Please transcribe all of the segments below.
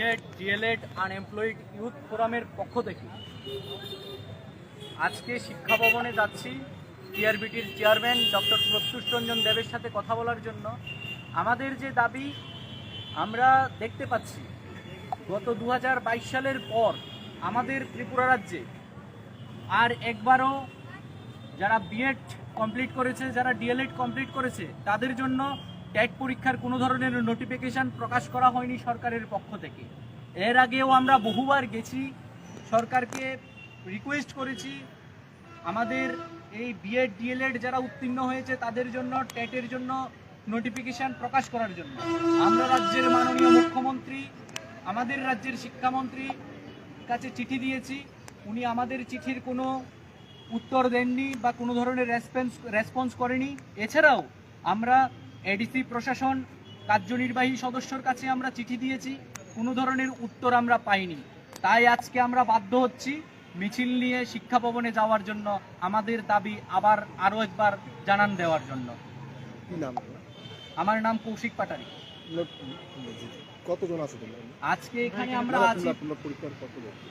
B Ed D.El.Ed, unemployed youth ফোরামের পক্ষ থেকে। আজকে শিক্ষা ভবনে যাচ্ছি টিআরবিটির চেয়ারম্যান ডক্টর প্রত্যুষ রঞ্জন দেবের সাথে কথা বলার জন্য। আমাদের যে দাবি, আমরা দেখতে পাচ্ছি, গত দু হাজার বাইশ সালের পর আমাদের ত্রিপুরা রাজ্যে আর একবারও যারা বিএড কমপ্লিট করেছে, যারা ডিএলএড কমপ্লিট করেছে, তাদের জন্য ট্যাট পরীক্ষার কোনো ধরনের নোটিফিকেশন প্রকাশ করা হয়নি সরকারের পক্ষ থেকে। এর আগেও আমরা বহুবার গেছি, সরকারকে রিকোয়েস্ট করেছি। আমাদের এই বিএড ডিএলএড যারা উত্তীর্ণ হয়েছে, তাদের জন্য ট্যাটের জন্য নোটিফিকেশন প্রকাশ করার জন্য। আমরা রাজ্যের মাননীয় মুখ্যমন্ত্রী, আমাদের রাজ্যের শিক্ষামন্ত্রী কাছে চিঠি দিয়েছি। উনি আমাদের চিঠির কোনো উত্তর দেননি বা কোনো ধরনের রেসপন্স রেসপন্স করেনি। এছাড়াও আমরা এডিসি প্রশাসন কার্যনির্বাহী সদস্যর কাছে আমরা চিঠি দিয়েছি। কোনো ধরনের উত্তর আমরা পাইনি। তাই আজকে আমরা বাধ্য হচ্ছি মিছিল নিয়ে শিক্ষা ভবনে যাওয়ার জন্য আমাদের দাবি আবার আরও একবার জানান দেওয়ার জন্য। আমার নাম কৌশিক পাটারি। কতজন আছে আজকে এখানে আমরা আছি।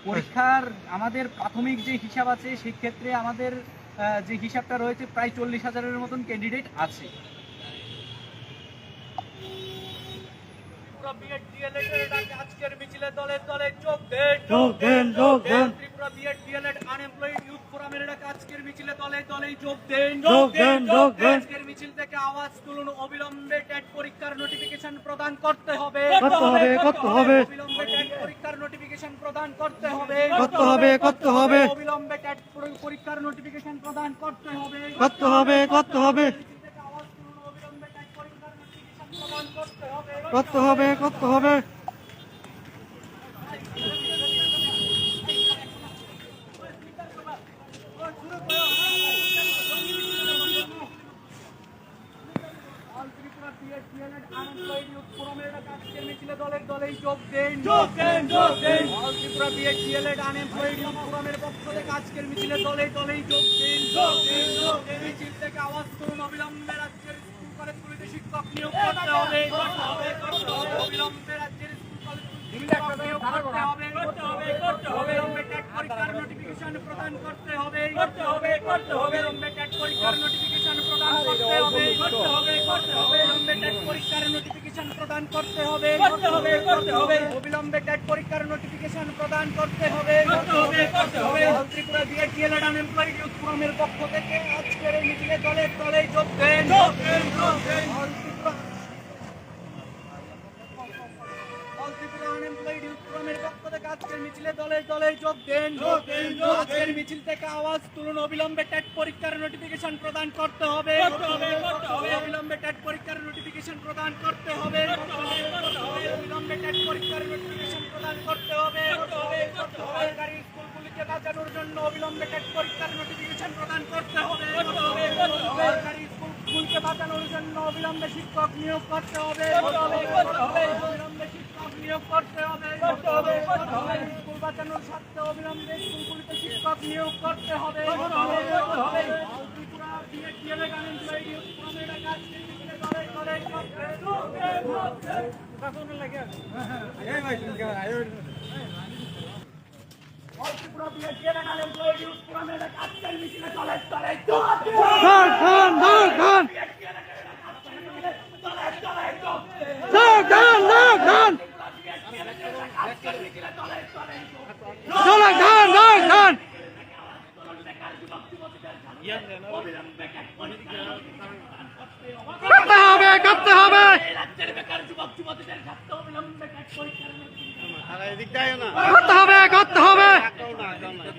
পরীক্ষার আমাদের প্রাথমিক যে হিসাব আছে সেই ক্ষেত্রে আমাদের যে হিসাবটা রয়েছে প্রায় চল্লিশ হাজারের মতন ক্যান্ডিডেট আছে। আজকের মিছিলে দলে দলে যোগ দেন যোগ দেন, যোগ দেন। Tripura BEd DElEd unemployed youth ফোরামের ডাকে আজকের মিছিলে দলে দলে যোগ দেন যোগ দেন, যোগ দেন। আজকের মিছিল থেকে আওয়াজ তুলুন অবিলম্বে টেট পরীক্ষার নোটিফিকেশন প্রদান করতে হবে করতে হবে, করতে হবে। অবিলম্বে টেট পরীক্ষার নোটিফিকেশন প্রদান করতে হবে করতে হবে, করতে হবে। অবিলম্বে টেট পরীক্ষার নোটিফিকেশন প্রদান করতে হবে করতে হবে করতে হবে আওয়াজ তুলুন অবিলম্বে টেট পরীক্ষার নোটিফিকেশন প্রদান করতে হবে করতে হবে করতে হবে all Tripura BEd DElEd unemployed youth ফোরামের ডাকে আজকের মিছিলে দলের যোগ দেন যোগ দেন যোগ দেন। All Tripura BEd DElEd unemployed ফোরামের পক্ষ থেকে আজকের মিছিলে দলে দলেই যোগ দেন যোগ দেন যোগ দেন। মিছিল থেকে আওয়াজ তুলুন অবিলম্বে রাজ্যের স্কুল কলেজগুলিতে শিক্ষক নিয়োগ করতে হবে করতে হবে করতে হবে। অবিলম্বে রাজ্যের স্কুল কলেজগুলিতে নিয়োগ করতে হবে করতে হবে করতে হবে। অবিলম্বে টেট পরীক্ষার নোটিফিকেশন প্রদান করতে হবে করতে হবে। করতে হবে অবিলম্বে টেট পরীক্ষার নোটিফিকেশন প্রদান করতে হবে করতে হবে করতে হবে অবিলম্বে টেট পরীক্ষার নোটিফিকেশন প্রদান করতে হবে করতে হবে করতে হবে। অবিলম্বে টেট পরীক্ষার নোটিফিকেশন প্রদান করতে হবে। করতে হবে করতে হবে। Tripura BEd DElEd unemployed youth ফোরামের পক্ষ থেকে আজকের এই মিছিলে দলে দলে যোগ দেন। যোগ দেন যোগ দেন। মিছিল থেকে আওয়াজ তুলুন অবিলম্বে টেট পরীক্ষার নোটিফিকেশন প্রদান করতে হবে। অবিলম্বে টেট পরীক্ষার নোটিফিকেশন প্রদান করতে হবে অবিলম্বে টেট পরীক্ষার নোটিফিকেশন প্রদান করতে হবে সরকারি স্কুলগুলিকে বাঁচানোর জন্য অবিলম্বে টেট পরীক্ষার নোটিফিকেশন প্রদান করতে হবে। সরকারি স্কুলকে বাঁচানোর জন্য অবিলম্বে শিক্ষক নিয়োগ করতে হবে। অবিলম্বে শিক্ষক নিয়োগ করতে হবে। স্কুল বাঁচানোর স্বার্থে অবিলম্বে স্কুলগুলিতে শিক্ষক নিয়োগ করতে হবে। যুবক যুবতীদের স্বার্থে অবিলম্বে টেট পরীক্ষার করতে হবে করতে হবে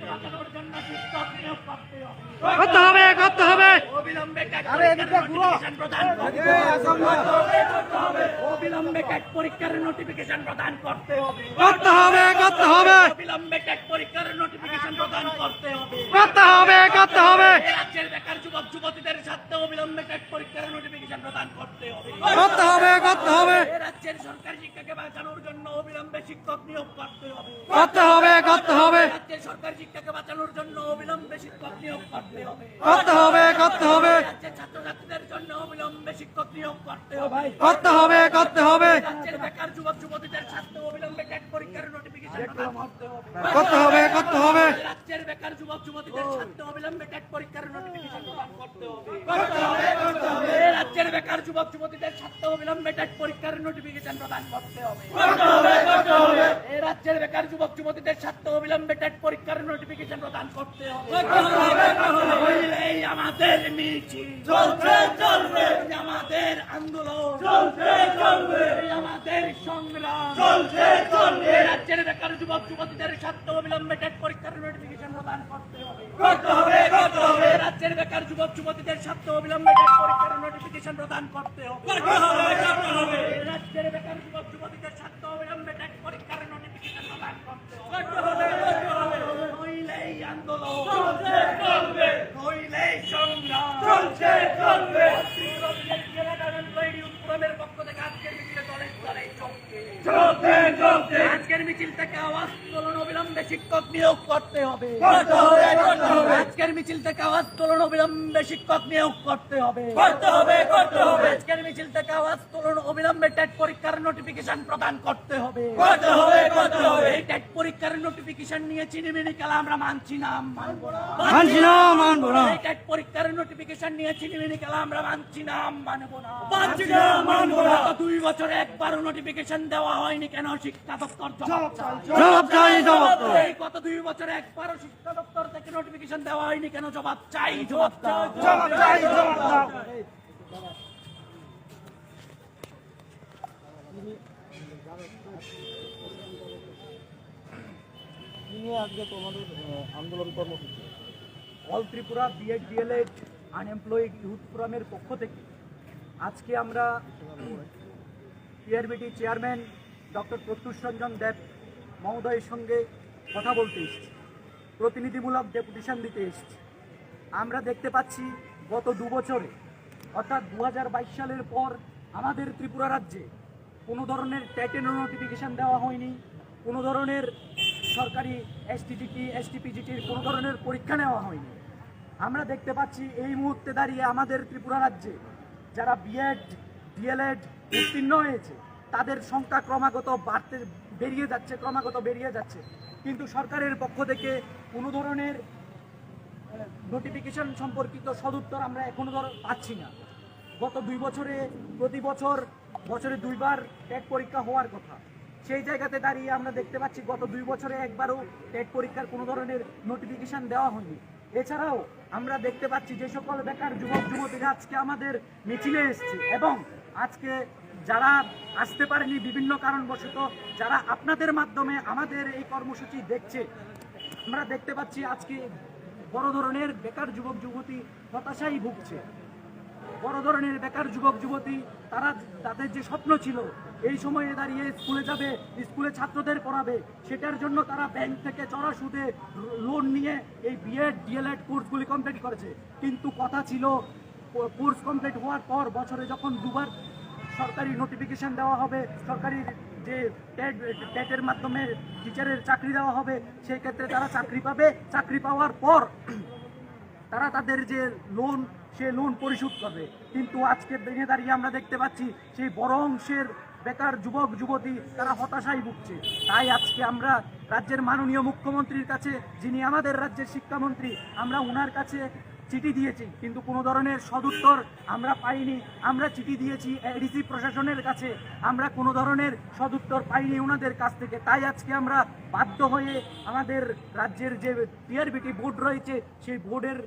বাঁচানোর জন্য শিক্ষক নিয়োগ করতে হবে করতে হবে করতে হবে। অবিলম্বে টেট পরীক্ষার নোটিফিকেশন প্রদান করতে হবে। অবিলম্বে পরীক্ষার নোটিফিকেশন প্রদান করতে হবে। করতে হবে করতে হবে। অবিলম্বে পরীক্ষার নোটিফিকেশন প্রদান করতে হবে। করতে হবে করতে হবে। রাজ্যের বেকার যুবক যুবতীদের স্বার্থে অবিলম্বে পরীক্ষার নোটিফিকেশন প্রদান করতে হবে। করতে হবে করতে হবে। রাজ্যের সরকারি শিক্ষাকে বাঁচানোর জন্য অবিলম্বে শিক্ষক নিয়োগ করতে হবে করতে হবে করতে হবে রাজ্যের সরকারি শিক্ষাকে বাঁচানোর জন্য অবিলম্বে শিক্ষক নিয়োগ করতে হবে করতে হবে করতে হবে রাজ্যের ছাত্রছাত্রীদের জন্য অবিলম্বে শিক্ষক নিয়োগ করতে হবে করতে হবে করতে হবে রাজ্যের বেকার যুবক যুবতীদের স্বার্থে অবিলম্বে টেট পরীক্ষা প্রদান করতে হবে করতে হবে রাজ্যের বেকার যুবক যুবতীদের ছাত্র অবিলম্বে টেট পরীক্ষার নোটিফিকেশন করতে হবে এই রাজ্যের বেকার যুবক যুবতীদের অবিলম্বে টেট পরীক্ষার নোটিফিকেশন প্রদান করতে হবে। এই রাজ্যের বেকার যুবক যুবতীদের ছাত্র অবিলম্বে টেট পরীক্ষার নোটিফিকেশন প্রদান করতে হবে। এই আমাদের মিছিল। চলবে আমাদের আন্দোলন। চলবে আমাদের সংগ্রাম। চলবে রাজ্যের বেকার যুবক যুবতীদের ছাত্র অবিলম্বে টেট পরীক্ষার নোটিফিকেশন প্রদান করতে হবে। করতে হবে রাজ্যের বেকার যুবক যুবতীদের স্বার্থ অবিলম্বে পরীক্ষার নোটিফিকেশন প্রদান করতে হবে। রাজ্যের বেকার যুবক যুবতীদের ছাত্র অবিলম্বে টেট পরীক্ষার নোটিফিকেশন প্রদান করতে হবে করতে হবে করতে হবে নইলেই আন্দোলন চলছে চলবে নইলেই সংগ্রাম চলছে চলবে ফোরামের পক্ষ থেকে আজকের মিছিলে দলে দলে চলছে চলছে আজকের মিছিল থেকে আওয়াজ তোলন অবিলম্বে শিক্ষক নিয়োগ করতে হবে করতে হবে করতে হবে আজকের আওয়াজ অবিলম্বে শিক্ষক নিয়োগ করতে হবে। করতে হবে করতে হবে আজকের মিছিল থেকে আওয়াজ তোলন অবিলম্বে টেট পরীক্ষার নোটিফিকেশন প্রদান করতে হবে। করতে হবে করতে হবে। এই টেট পরীক্ষার নোটিফিকেশন নিয়ে চিনিমিনি খেলা আমরা মানছি না মানবো না। মানছি না মানবো না। এই টেট পরীক্ষার নোটিফিকেশন নিয়ে চিনিমিনি খেলা আমরা মানছি না মানবো না। মানছি না মানবো না। দুই বছরে একবারও নোটিফিকেশন দেওয়া হয়নি কেন শিক্ষা দপ্তর জবাব চাই জবাব চাই জবাব এই গত দুই বছরে একবারও শিক্ষা দপ্তর থেকে নোটিফিকেশন দেওয়া হয়নি কেন জবাব চাই জবাব দাও জবাব চাই জবাব দাও কি আজকে আন্দোলন all Tripura BEd DElEd unemployed youth ফোরামের পক্ষ থেকে আজকে আমরা TRBT chairman doctor Pratyush Ranjan Deb মহোদয়ের সঙ্গে কথা বলতে এসেছি। প্রতিনিধিমূলক ডেপুটেশন দিতে এসেছি। আমরা দেখতে পাচ্ছি গত দু বছরে অর্থাৎ দু হাজার বাইশ সালের পর আমাদের ত্রিপুরা রাজ্যে কোনো ধরনের ট্যাটেন নোটিফিকেশন দেওয়া হয়নি, কোনো ধরনের সরকারি এসটিটিটি এসটিপিজিটির কোনো ধরনের পরীক্ষা নেওয়া হয়নি। আমরা দেখতে পাচ্ছি এই মুহূর্তে দাঁড়িয়ে আমাদের ত্রিপুরা রাজ্যে যারা বিএড ডিএলএড উত্তীর্ণ হয়েছে, তাদের সংখ্যা ক্রমাগত বাড়তে, বেরিয়ে যাচ্ছে, ক্রমাগত বেরিয়ে যাচ্ছে। কিন্তু সরকারের পক্ষ থেকে কোনো ধরনের নোটিফিকেশন সম্পর্কিত সদুত্তর আমরা এখনও ধর পাচ্ছি না। গত দুই বছরে প্রতি বছর বছরে দুইবার টেট পরীক্ষা হওয়ার কথা। সেই জায়গাতে দাঁড়িয়ে আমরা দেখতে পাচ্ছি গত দুই বছরে একবারও টেট পরীক্ষার কোনো ধরনের নোটিফিকেশন দেওয়া হয়নি। এছাড়াও আমরা দেখতে পাচ্ছি যে সকল বেকার যুবক, যুবতীরা আজকে আমাদের মিছিলে এসছে এবং আজকে যারা আসতে পারেনি বিভিন্ন কারণবশত, যারা আপনাদের মাধ্যমে আমাদের এই কর্মসূচি দেখছে, আমরা দেখতে পাচ্ছি আজকে বড় ধরনের বেকার যুবক, যুবতী হতাশাই ভুগছে। বড় ধরনের বেকার যুবক, যুবতী তারা তাদের যে স্বপ্ন ছিল, এই সময়ে দাঁড়িয়ে স্কুলে যাবে, স্কুলে ছাত্রদের পড়াবে, সেটার জন্য তারা ব্যাংক থেকে চড়া সুদে লোন নিয়ে এই বিএড ডিএলএড কোর্সগুলি কমপ্লিট করেছে। কিন্তু কথা ছিল কোর্স কমপ্লিট হওয়ার পর বছরে যখন দুবার সরকারি নোটিফিকেশন দেওয়া হবে, সরকারি যে টেট টেটের মাধ্যমে টিচারের চাকরি দেওয়া হবে সেই ক্ষেত্রে তারা চাকরি পাবে। চাকরি পাওয়ার পর তারা তাদের যে লোন সে লোন পরিশোধ করবে। কিন্তু আজকের দিনে দাঁড়িয়ে আমরা দেখতে পাচ্ছি সেই বড় অংশের বেকার যুবক, যুবতী, তারা হতাশায় ভুগছে। তাই আজকে আমরা রাজ্যের মাননীয় মুখ্যমন্ত্রীর কাছে, যিনি আমাদের রাজ্যের শিক্ষামন্ত্রী, আমরা ওনার কাছে চিঠি দিয়েছি কিন্তু কোনো ধরনের সদুত্তর আমরা পাইনি। আমরা চিঠি দিয়েছি এডিসি প্রশাসনের কাছে। আমরা কোনো ধরনের সদুত্তর পাইনি ওনাদের কাছ থেকে। তাই আজকে আমরা বাধ্য হয়ে আমাদের রাজ্যের যে টিআরবিটি বোর্ড রয়েছে সেই বোর্ডের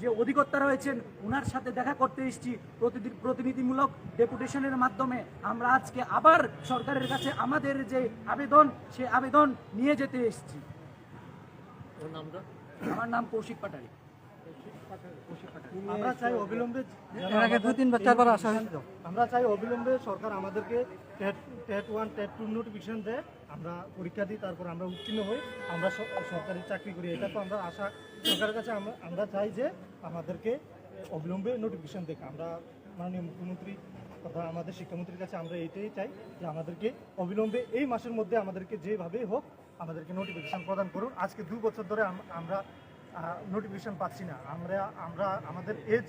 যে অধিকর্তা রয়েছেন ওনার সাথে দেখা করতে এসেছি। প্রতিদি- প্রতিনিধিমূলক ডেপুটেশনের মাধ্যমে আমরা আজকে আবার সরকারের কাছে আমাদের যে আবেদন সে আবেদন নিয়ে যেতে এসেছি। আমার নাম কৌশিক পাটারি। আমরা চাই অবিলম্বে এর আগে দুই তিনবার চারবার আসা আমরা চাই অবিলম্বে সরকার আমাদেরকে TET one TET two notification দেয়। আমরা পরীক্ষা দিই তারপর আমরা উত্তীর্ণ হই। আমরা সরকারি চাকরি করি। এটা তো আমরা আশা সরকারের কাছে আমরা আমরা চাই যে আমাদেরকে অবিলম্বে নোটিফিকেশন দেখ আমরা মাননীয় মুখ্যমন্ত্রী তথা আমাদের শিক্ষামন্ত্রীর কাছে আমরা এইটাই চাই যে আমাদেরকে অবিলম্বে এই মাসের মধ্যে আমাদেরকে যেভাবেই হোক আমাদেরকে নোটিফিকেশন প্রদান করুন। আজকে দু বছর ধরে আমরা নোটিফিকেশন পাচ্ছি না। আমরা আমরা আমাদের এজ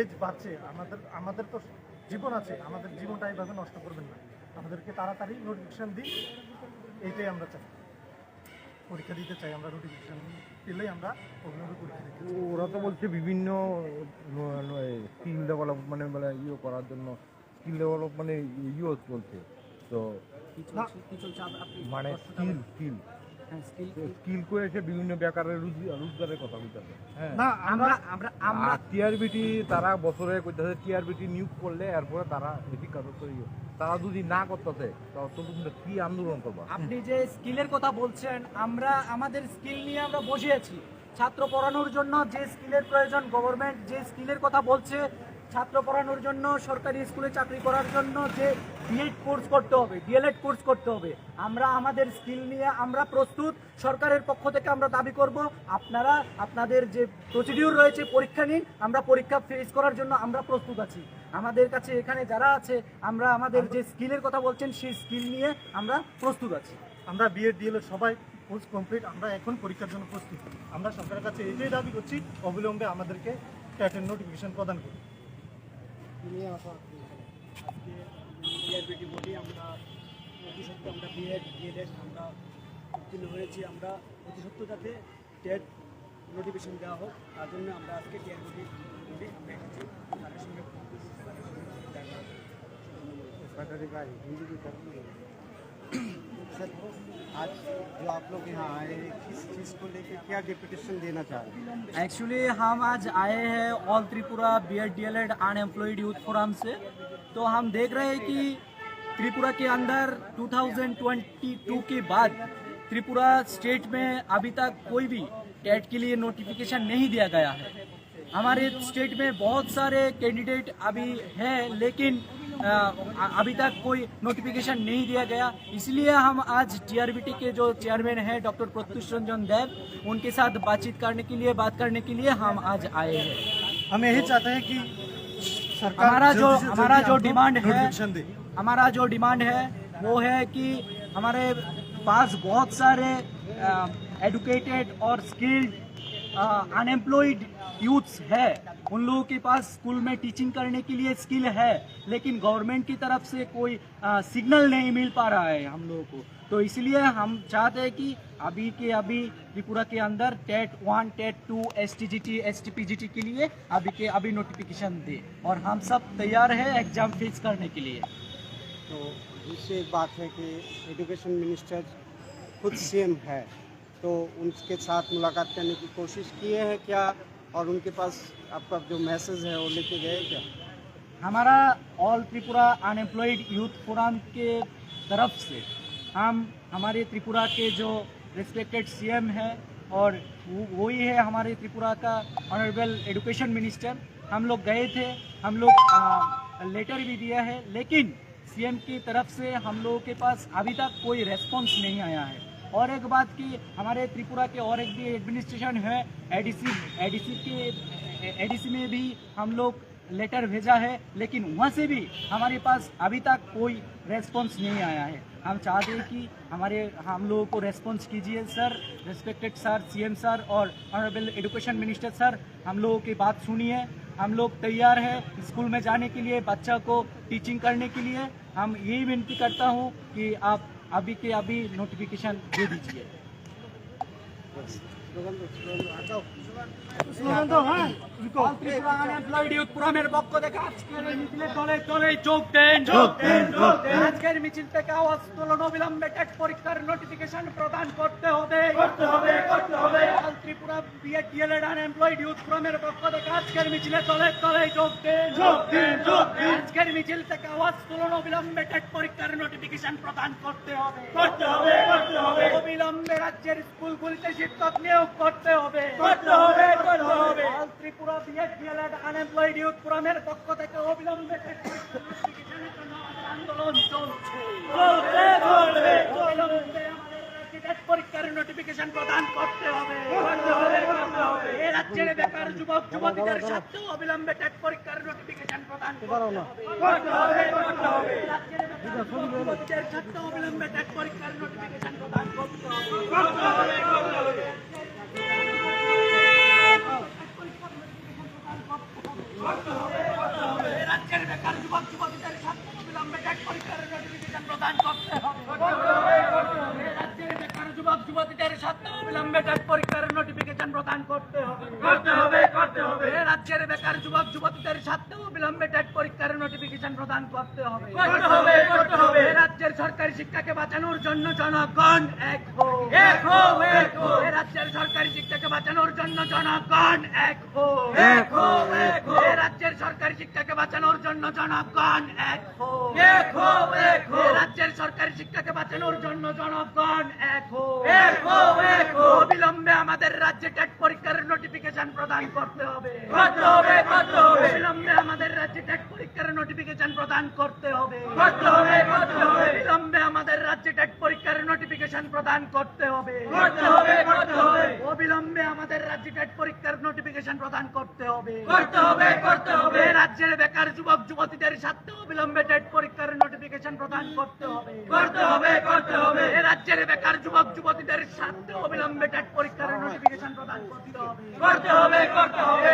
এজ বাড়ছে। আমাদের আমাদের তো জীবন আছে। আমাদের জীবনটা এইভাবে নষ্ট করবেন না। আমাদেরকে তাড়াতাড়ি নোটিফিকেশান দিই এইটাই আমরা চাই। পরীক্ষা দিতে চাই আমরা নোটিফিকেশান পেলেই আমরা পরীক্ষা দিতে ওরা তো বলছে বিভিন্ন স্কিল ডেভেলপ মানে মানে ইয়ে করার জন্য স্কিল ডেভেলপ মানে ইয়ে চলছে? তো মানে স্কিল স্কিল হ্যাঁ স্কিল স্কিল করে। এসে বিভিন্ন বেকারের রোজগারের কথা বলতেছে হ্যাঁ। না আমরা আমরা আমরা আমরা টিআরবিটি তারা বছরে কইতাছে টিআরবিটি নিয়োগ করলে এরপরে তারা বেশি কাজ তারা যদি না করতেছে তোমরা কি আন্দোলন করবা? আপনি যে স্কিলের কথা বলছেন আমরা আমাদের স্কিল নিয়ে আমরা বসে আছি। ছাত্র পড়ানোর জন্য যে স্কিলের প্রয়োজন গভর্নমেন্ট যে স্কিলের কথা বলছে ছাত্র পড়ানোর জন্য, সরকারি স্কুলে চাকরি করার জন্য যে বিএড কোর্স করতে হবে ডিএলএড কোর্স করতে হবে। আমরা আমাদের স্কিল নিয়ে আমরা প্রস্তুত, সরকারের পক্ষ থেকে আমরা দাবি করব, আপনারা আপনাদের যে প্রসিডিউর রয়েছে, পরীক্ষা নিন, আমরা পরীক্ষা ফেস করার জন্য আমরা প্রস্তুত আছি। আমাদের কাছে এখানে যারা আছে, আমরা আমাদের যে স্কিলের কথা বলছেন, সেই স্কিল নিয়ে আমরা প্রস্তুত আছি। আমরা বিএড ডিএলএড সবাই কোর্স কমপ্লিট আমরা এখন পরীক্ষার জন্য প্রস্তুত। আমরা সরকারের কাছে এটাই দাবি করছি, অবিলম্বে আমাদেরকে ক্যাটের নোটিফিকেশন প্রদান করুন আজকে বিআরবিটি বলি আমরা অতি সত্ত্বে আমরা বিএড ডিএলএড আমরা উত্তীর্ণ হয়েছি। আমরা অতি সত্ত্ব যাতে টেট নোটিফিকেশন দেওয়া হোক, তার জন্য আমরা আজকে টিআরবিটি বলি আমরা এসেছি। তাদের সঙ্গে सर, आज जो आप लोग यहाँ आए, किस चीज़ को क्या देना चाह रहे हैं? एक्चुअली हम आज आए हैं all Tripura B Ed D El Ed unemployed youth forum से। तो हम देख रहे हैं कि त्रिपुरा के अंदर 2022 के बाद त्रिपुरा स्टेट में अभी तक कोई भी टेट के लिए नोटिफिकेशन नहीं दिया गया है। हमारे स्टेट में बहुत सारे कैंडिडेट अभी हैं, लेकिन अभी तक कोई नोटिफिकेशन नहीं दिया गया। इसलिए हम आज टीआरबीटी के जो चेयरमैन हैं डॉक्टर प्रत्युष रंजन देव उनके साथ बातचीत करने के लिए बात करने के लिए हम आज आए हैं। हम यही चाहते हैं कि सरकार हमारा जो हमारा जो डिमांड है हमारा जो डिमांड है वो है कि हमारे पास बहुत सारे एडुकेटेड और स्किल्ड अनएम्प्लॉयड यूथ्स है। उन लोगों के पास स्कूल में टीचिंग करने के लिए स्किल है लेकिन गवर्नमेंट की तरफ़ से कोई आ, सिग्नल नहीं मिल पा रहा है हम लोगों को। तो इसलिए हम चाहते हैं कि अभी के अभी त्रिपुरा के अंदर TET one TET two S T G T S T P G T के लिए अभी के अभी नोटिफिकेशन दे और हम सब तैयार है एग्ज़ाम फेस करने के लिए। तो दूसरी एक बात है कि एजुकेशन मिनिस्टर खुद सीएम है तो उनके साथ मुलाकात करने की कोशिश किए हैं क्या और उनके पास आपका जो मैसेज है, वो लेके गए क्या? हमारा all Tripura unemployed youth forum के तरफ़ से हम, हमारे त्रिपुरा के जो रिस्पेक्टेड सीएम है और वही है हमारे त्रिपुरा का ऑनरेबल एजुकेशन मिनिस्टर हम लोग गए थे, हम लोग लेटर भी दिया है, लेकिन सीएम की तरफ़ से हम लोगों के पास अभी तक कोई रेस्पॉन्स नहीं आया है। और एक बात की हमारे त्रिपुरा के और एक भी एडमिनिस्ट्रेशन है एडीसी एडीसी के एडीसी में भी हम लोग लेटर भेजा है, लेकिन वहाँ से भी हमारे पास अभी तक कोई रेस्पॉन्स नहीं आया है। हम चाहते हैं कि हमारे, हम लोगों को रेस्पॉन्स कीजिए sir respected sir CM sir और ऑनरेबल एजुकेशन मिनिस्टर सर हम लोगों की बात सुनिए। हम लोग तैयार हैं स्कूल में जाने के लिए, बच्चा को टीचिंग करने के लिए। हम यही विनती करता हूँ कि आप अभी के अभी नोटिफिकेशन दे दीजिए। পক্ষ থেকে আজকের মিছিলে দলে দলে যোগ দেন যোগ দেন যোগ দেন। আজকের মিছিল থেকে আওয়াজ তোলন অবিলম্বে টেট পরীক্ষার নোটিফিকেশন প্রদান করতে হবে। করতে হবে করতে হবে। All Tripura BEd DElEd unemployed youth ফোরামের পক্ষ থেকে আজকের মিছিলে দলে দলে যোগ দেন যোগ দেন যোগ দেন। আজকের মিছিল থেকে আওয়াজ তোলন অবিলম্বে টেট পরীক্ষার নোটিফিকেশন প্রদান করতে হবে। করতে হবে করতে হবে। অবিলম্বে রাজ্যের স্কুলগুলিতে শিক্ষক নিয়োগ করতে হবে। করতে হবে। করতে হবে। ত্রিপুরা বিএড আনএমপ্লয়েড ইউথ ফোরামের পক্ষ থেকে অবিলম্বে আন্দোলন চলছে। চলছে চলছে। অবিলম্বে আমাদের পরীক্ষার নোটিফিকেশন প্রদান করতে হবে। করতে হবে করতে হবে। এই রাজ্যের বেকার যুবক যুবতীদের সাথে অবিলম্বে টেট পরীক্ষার নোটিফিকেশন প্রদান করতে হবে। করতে হবে করতে হবে। রাজ্যের বেকার যুবক যুবতীদের সাথে অবিলম্বে টেট পরীক্ষার নোটিফিকেশন প্রদান করতে হবে। করতে হবে করতে হবে। রাজ্যের বেকার যুবক যুবতীদের সাথে অবিলম্বে টেট পরীক্ষার নোটিফিকেশন প্রদান করতে হবে রাজ্যের বেকার যুবক যুবতীদের সাথে অবিলম্বে টেট পরীক্ষার নোটিফিকেশন প্রদান করতে হবে করতে হবে। করতে হবে। রাজ্যের বেকার যুবক যুবতীদের স্বার্থে অবিলম্বে টেট পরীক্ষার নোটিফিকেশন প্রদান করতে হবে। করতে হবে করতে হবে। রাজ্যের সরকারি শিক্ষাকে বাঁচানোর জন্য জনগণ এক হো এক হো এক হো রাজ্যের সরকারি শিক্ষাকে বাঁচানোর জন্য জনগণ এক হো এক হো এক হো রাজ্যের সরকারি শিক্ষাকে বাঁচানোর জন্য জনগণ এক হো এক হো এক হো রাজ্যের সরকারি শিক্ষাকে বাঁচানোর জন্য জনগণ এক হো এক হো এক হো অবিলম্বে আমাদের রাজ্যে টেট পরীক্ষার নোটিফিকেশন প্রদান করতে হবে। করতে হবে করতে হবে। অবিলম্বে আমাদের রাজ্যে টেট পরীক্ষার নোটিফিকেশন প্রদান করতে হবে। করতে হবে করতে হবে। অবিলম্বে আমাদের রাজ্যে টেট পরীক্ষার নোটিফিকেশন প্রদান করতে হবে। করতে হবে করতে হবে। অবিলম্বে আমাদের রাজ্যে টেট পরীক্ষার নোটিফিকেশন প্রদান করতে হবে। করতে হবে করতে হবে। রাজ্যের বেকার যুবক যুবতীদের স্বার্থে অবিলম্বে টেট নোটিফিকেশন প্রদান করতে হবে। করতে হবে করতে হবে। রাজ্যের বেকার যুবক যুবতীদের স্বার্থে অবিলম্বে টেট পরীক্ষার নোটিফিকেশন প্রদান করতে হবে। করতে হবে করতে হবে।